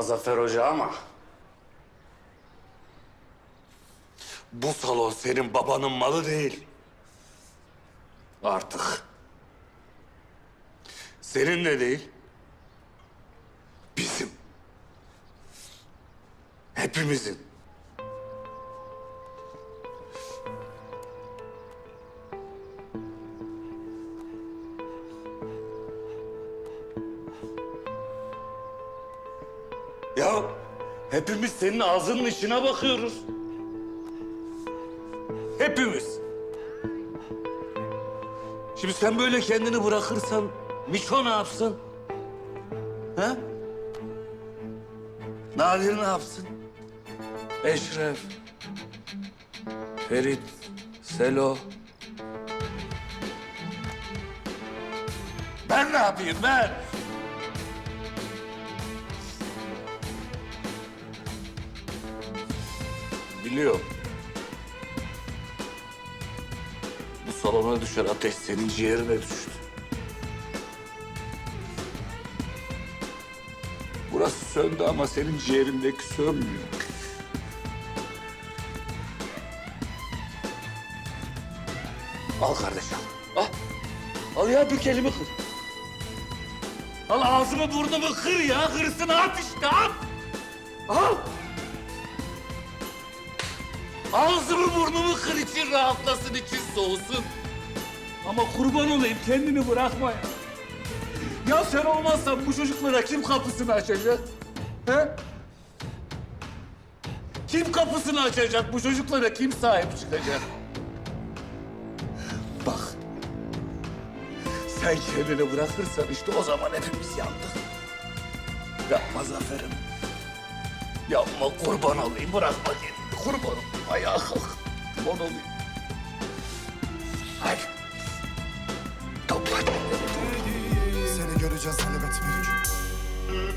Zafer Hoca ama... Bu salon senin babanın malı değil. Artık. Senin de değil. Bizim. Hepimizin. Ya hepimiz senin ağzının içine bakıyoruz. Hepimiz. Şimdi sen böyle kendini bırakırsan Miko ne yapsın? Ha? Nadir ne yapsın? Eşref, Ferit, Selo. Ben ne yapayım ben? Biliyorum. Bu salona düşen ateş senin ciğerine düştü. Burası söndü ama senin ciğerindeki sönmüyor. Al kardeşim. Al. Al ya bir kelime kır. Al ağzımı burnumu kır ya. Hırsını at işte at. Al. Ağzımı burnumu kır için rahatlasın için soğusun. Ama kurban olayım kendini bırakma ya. Ya sen olmazsan bu çocuklara kim kapısını açacak? He? Kim kapısını açacak? Bu çocuklara kim sahip çıkacak? Bak. Sen kendini bırakırsan işte o zaman hepimiz yandık. Yapma Zafer'im. Yapma kurban olayım. Bırakma kendini. Kurban olayım. Ayağa kalk. Kurban olayım. Hadi. Topla kendini. Seni göreceğiz elbet bir gün